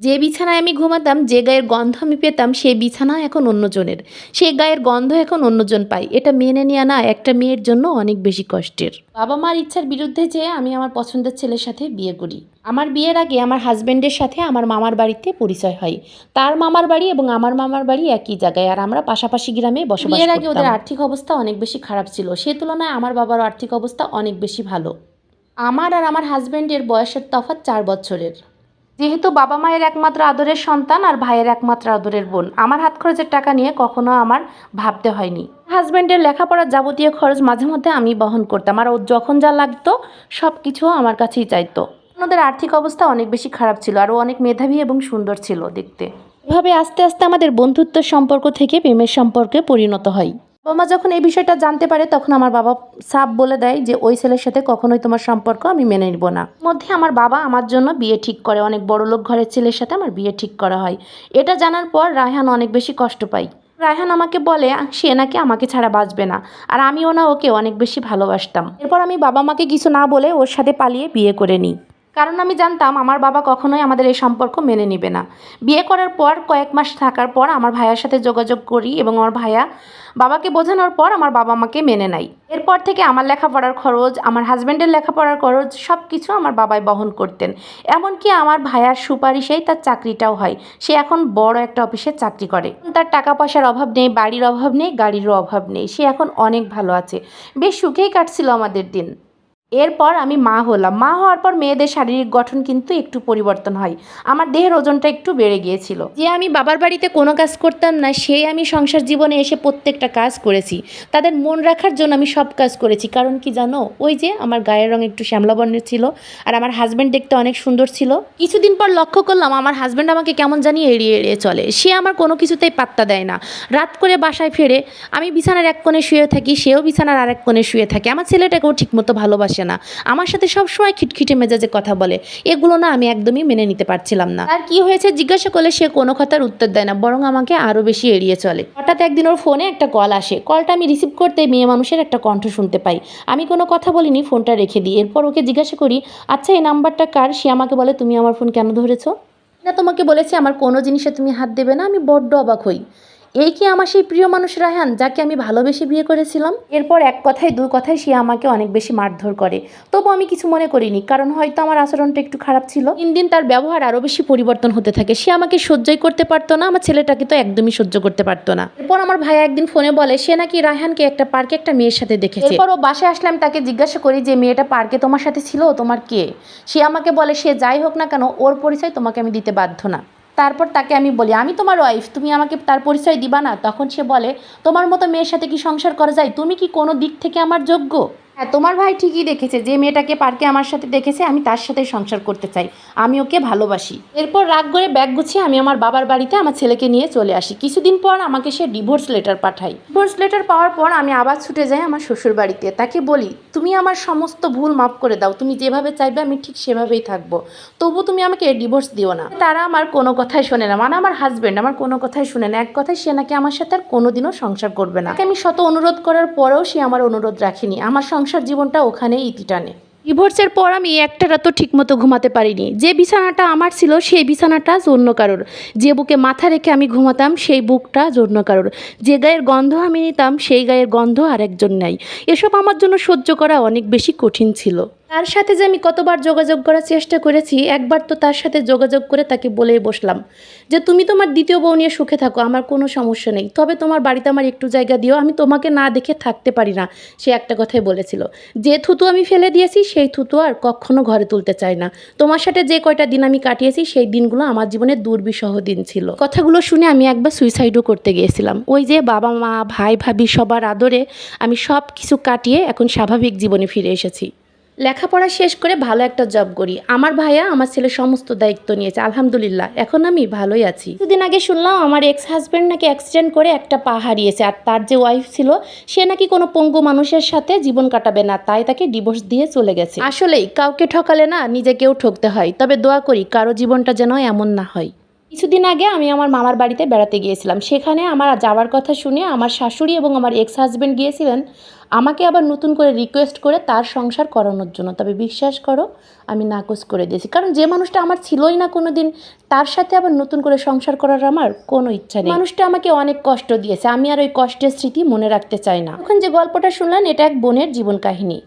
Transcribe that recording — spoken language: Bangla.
যে বিছানায় আমি ঘুমাতাম যে গায়ের গন্ধ আমি পেতাম সেই বিছানা এখন অন্যজনের। সেই গায়ের গন্ধ এখন অন্যজন পাই এটা মেনে নেওয়া না একটা মেয়ের জন্য অনেক বেশি কষ্টের। বাবা মার ইচ্ছার বিরুদ্ধে যেয়ে আমি আমার পছন্দের ছেলের সাথে বিয়ে করি। আমার বিয়ের আগে আমার হাজব্যান্ডের সাথে আমার মামার বাড়িতে পরিচয় হয়। তার মামার বাড়ি এবং আমার মামার বাড়ি একই জায়গায় আর আমরা পাশাপাশি গ্রামে বসবাস বিয়ের আগে ওদের আর্থিক অবস্থা অনেক বেশি খারাপ ছিল। সে তুলনায় আমার বাবার আর্থিক অবস্থা অনেক বেশি ভালো। আমার আর আমার হাজবেন্ডের বয়সের তফাৎ চার বছরের। যেহেতু বাবা মায়ের একমাত্র আদরের সন্তান আর ভাইয়ের একমাত্র আদরের বোন, আমার হাত খরচের টাকা নিয়ে কখনো আমার ভাবতে হয়নি। হাজব্যান্ডের লেখাপড়ার যাবতীয় খরচ মাঝে মধ্যে আমি বহন করতাম আর ও যখন যা লাগতো সব কিছু আমার কাছেই চাইতো। ওনাদের আর্থিক অবস্থা অনেক বেশি খারাপ ছিল আর অনেক মেধাবী এবং সুন্দর ছিল দেখতে। এভাবে আস্তে আস্তে আমাদের বন্ধুত্ব সম্পর্ক থেকে প্রেমের সম্পর্কে পরিণত হয়। বাবা মা যখন এই বিষয়টা জানতে পারে, তখন আমার বাবা সাপ বলে দেয় যে, ওই ছেলের সাথে কখনোই তোমার সম্পর্ক আমি মেনে নিব না। মধ্যে আমার বাবা আমার জন্য বিয়ে ঠিক করে। অনেক বড় লোক ঘরের ছেলের সাথে আমার বিয়ে ঠিক করা হয়। এটা জানার পর রায়হান অনেক বেশি কষ্ট পাই রায়হান আমাকে বলে, সে নাকি আমাকে ছাড়া বাঁচবে না। আর আমিও না ওকে অনেক বেশি ভালোবাসতাম। এরপর আমি বাবা মাকে কিছু না বলে ওর সাথে পালিয়ে বিয়ে করে নিই। কারণ আমি জানতাম আমার বাবা কখনোই আমাদের এই সম্পর্ক মেনে নেবে না। বিয়ে করার পর কয়েক মাস থাকার পর আমার ভাইয়ার সাথে যোগাযোগ করি এবং আমার ভাইয়া বাবাকে বোঝানোর পর আমার বাবা আমাকে মেনে নেয়। এরপর থেকে আমার লেখাপড়ার খরচ, আমার হাজব্যান্ডের লেখাপড়ার খরচ সব কিছু আমার বাবাই বহন করতেন। এমনকি আমার ভাইয়ার সুপারিশেই তার চাকরিটাও হয়। সে এখন বড় একটা অফিসে চাকরি করে। তার টাকা পয়সার অভাব নেই, বাড়ির অভাব নেই, গাড়িরও অভাব নেই। সে এখন অনেক ভালো আছে। বেশ সুখেই কাটছিল আমাদের দিন। এরপর আমি মা হলাম। মা হওয়ার পর মেয়েদের শারীরিক গঠন কিন্তু একটু পরিবর্তন হয়। আমার দেহের ওজনটা একটু বেড়ে গিয়েছিল। যে আমি বাবার বাড়িতে কোনো কাজ করতাম না, সেই আমি সংসার জীবনে এসে প্রত্যেকটা কাজ করেছি। তাদের মন রাখার জন্য আমি সব কাজ করেছি। কারণ কি জানো? ওই যে আমার গায়ের রং একটু শ্যামলা বর্ণের ছিল আর আমার হাজব্যান্ড দেখতে অনেক সুন্দর ছিল। কিছুদিন পর লক্ষ্য করলাম আমার হাজব্যান্ড আমাকে কেমন জানি এড়িয়ে এড়িয়ে চলে। সে আমার কোনো কিছুতেই পাত্তা দেয় না। রাত করে বাসায় ফেরে আমি বিছানার এক কোণে শুয়ে থাকি, সেও বিছানার আরেক কোণে শুয়ে থাকে। আমার ছেলেটাকেও ঠিকমতো ভালোবাসে না। আমার সাথে সবসময় খিটখিটে মেজাজে কথা বলে। এগুলো না আমি একদমই মেনে নিতে পারছিলাম না। আর কি হয়েছে জিজ্ঞাসা করলে সে কোনো কথার উত্তর দেয় না, বরং আমাকে আরও বেশি এড়িয়ে চলে। হঠাৎ একদিন ওর ফোনে একটা কল আসে। কলটা আমি রিসিভ করতে মেয়ে মানুষের একটা কণ্ঠ শুনতে পাই। আমি কোনো কথা বলিনি, ফোনটা রেখে দিই। এরপর ওকে জিজ্ঞাসা করি আচ্ছা এই নাম্বারটা কার? সে আমাকে বলে, তুমি আমার ফোন কেন ধরেছো? না, তোমাকে বলেছি, আমার কোনো জিনিসে তুমি হাত দেবে না, আমি বড্ড অবাক হই। এই কি আমার সেই প্রিয় মানুষ রায়হান, যাকে আমি ভালোবেসে বিয়ে করেছিলাম? এরপর এক কথায় দুই কথায় সে আমাকে অনেক বেশি মারধর করে। তবু আমি কিছু মনে করিনি, কারণ হয়তো আমার আচরণটা একটু খারাপ ছিল। দিন দিন তার ব্যবহার আরও বেশি পরিবর্তন হতে থাকে। সে আমাকে সহ্যই করতে পারতো না, আমার ছেলেটাকে তো একদমই সহ্য করতে পারতো না। এরপর আমার ভাই একদিন ফোনে বলে, সে নাকি রায়হানকে একটা পার্কে একটা মেয়ের সাথে দেখেছে? এরপর ও বাসায় আসলাম তাকে জিজ্ঞাসা করি যে, মেয়েটা পার্কে তোমার সাথে ছিল? তোমার কে? সে আমাকে বলে, সে যাই হোক না কেন, ওর পরিচয় তোমাকে আমি দিতে বাধ্য না। তারপর তাকে আমি বলি, আমি তোমার ওয়াইফ তুমি আমাকে তার পরিচয় দিবা না? তখন সে বলে, তোমার মতো মেয়ের সাথে কি সংসার করা যায়? তুমি কি কোনো দিক থেকে আমার যোগ্য? হ্যাঁ তোমার ভাই ঠিকই দেখেছে, যে মেয়েটাকে পার্কে আমার সাথে দেখেছে, আমি তার সাথে সংসার করতে চাই। আমি ওকে ভালোবাসি। এরপর রাগ করে ব্যাগ গুছিয়ে আমি আমার বাবার বাড়িতে আমার ছেলেকে নিয়ে চলে আসি। কিছুদিন পর আমাকে সে ডিভোর্স লেটার পাঠায়। ডিভোর্স লেটার পাওয়ার পর আমি আবার ছুটে যাই আমার শ্বশুর বাড়িতে। তাকে বলি, তুমি আমার সমস্ত ভুল মাফ করে দাও। তুমি যেভাবে চাইবে আমি ঠিক সেভাবেই থাকব। তবু তুমি আমাকে ডিভোর্স দিও না। তারা আমার কোনো কথাই শোনে না। মানে আমার হাজব্যান্ড আমার কোনো কথাই শুনে না। এক কথায় সে নাকি আমার সাথে আর কোনোদিনও সংসার করবে না। আমি শত অনুরোধ করার পরেও সে আমার অনুরোধ রাখেনি। আমার সংসার জীবনটা ওখানেই ইতি টানে। ডিভোর্সের পর আমি একটা রাতও ঠিকমতো ঘুমাতে পারিনি। যে বিছানাটা আমার ছিল, সেই বিছানাটা অন্য কারোর। যে বুকে মাথা রেখে আমি ঘুমাতাম, সেই বুকটা অন্য কারোর। যে গায়ের গন্ধ আমি নিতাম, সেই গায়ের গন্ধ আরেকজন নাই। এসব আমার জন্য সহ্য করা অনেক বেশি কঠিন ছিল। তার সাথে যে আমি কতবার যোগাযোগ করার চেষ্টা করেছি, একবার তো তার সাথে যোগাযোগ করে তাকে বলেই বসলাম যে, তুমি তোমার দ্বিতীয় বউ নিয়ে সুখে থাকো, আমার কোনো সমস্যা নেই। তবে তোমার বাড়িতে আমার একটু জায়গা দিও, আমি তোমাকে না দেখে থাকতে পারি না। সে একটা কথাই বলেছিল। যে থুতু আমি ফেলে দিয়েছি, সেই থুতু আর কখনো ঘরে তুলতে চাই না। তোমার সাথে যে কয়টা দিন আমি কাটিয়েছি, সেই দিনগুলো আমার জীবনে দুর্বিষহ দিন ছিল। কথাগুলো শুনে আমি একবার সুইসাইডও করতে গিয়েছিলাম। ওই যে বাবা, মা, ভাই, ভাবি সবার আদরে আমি সব কিছু কাটিয়ে এখন স্বাভাবিক জীবনে ফিরে এসেছি। লেখাপড়া শেষ করে ভালো একটা জব করি। আমার ভাইয়া আমার ছেলে সমস্ত দায়িত্ব নিয়েছে, আলহামদুলিল্লাহ। এখন আমি ভালোই আছি। দুদিন আগে শুনলাম আমার এক্স হাজব্যান্ড নাকি অ্যাক্সিডেন্ট করে একটা পা হারিয়েছে আর তার যে ওয়াইফ ছিল, সে নাকি কোনো পঙ্গু মানুষের সাথে জীবন কাটাবে না, তাই তাকে ডিভোর্স দিয়ে চলে গেছে। আসলেই, কাউকে ঠকালে না নিজেকেও ঠকতে হয়, তবে দোয়া করি কারও জীবনটা যেন এমন না হয়। কিছুদিন আগে আমি আমার মামার বাড়িতে বেড়াতে গিয়েছিলাম। সেখানে আমার যাওয়ার কথা শুনে আমার শাশুড়ি এবং আমার এক্স হাজব্যান্ড গিয়েছিলেন। আমাকে আবার নতুন করে রিকোয়েস্ট করে তার সংসার করানোর জন্য। তবে বিশ্বাস করো, আমি নাকচ করে দিয়েছি। কারণ যে মানুষটা আমার ছিলই না কোনো দিন তার সাথে আবার নতুন করে সংসার করার আমার কোনো ইচ্ছা নেই। মানুষটা আমাকে অনেক কষ্ট দিয়েছে। আমি আর ওই কষ্টের স্মৃতি মনে রাখতে চাই না। এখন যে গল্পটা শুনলেন, এটা এক বোনের জীবন কাহিনী।